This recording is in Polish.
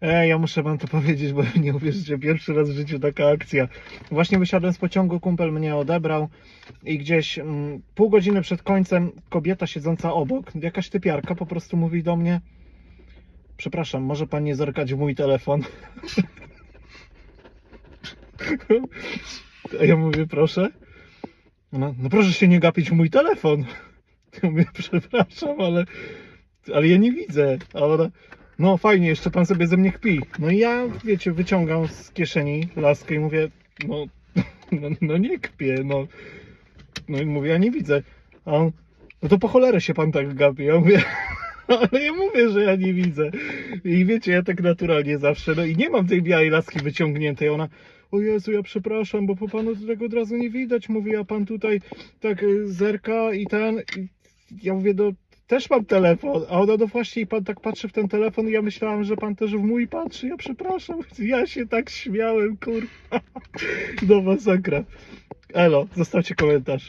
Ej, ja muszę wam to powiedzieć, bo nie uwierzycie, pierwszy raz w życiu taka akcja. Właśnie wysiadłem z pociągu, kumpel mnie odebrał i gdzieś mm, pół godziny przed końcem kobieta siedząca obok, jakaś typiarka po prostu mówi do mnie Przepraszam, może pan nie zerkać w mój telefon? A ja mówię, proszę. No, no proszę się nie gapić w mój telefon. Ja mówię, przepraszam, ale, ale ja nie widzę. A ona, no fajnie, jeszcze pan sobie ze mnie kpi. No i ja, wiecie, wyciągam z kieszeni laskę i mówię, no, no, no nie kpię, no. No i mówię, ja nie widzę. A on, no to po cholerę się pan tak gapi. Ja mówię, ale ja mówię, że ja nie widzę. I wiecie, ja tak naturalnie zawsze, no i nie mam tej białej laski wyciągniętej. Ona, o Jezu, ja przepraszam, bo po panu tego od razu nie widać. Mówi, a pan tutaj tak y, zerka i ten. I ja mówię, no też mam telefon. A ona, no właśnie, i pan tak patrzy w ten telefon i ja myślałam, że pan też w mój patrzy. Ja przepraszam. Ja się tak śmiałem, kurwa. No masakra. Elo, zostawcie komentarz.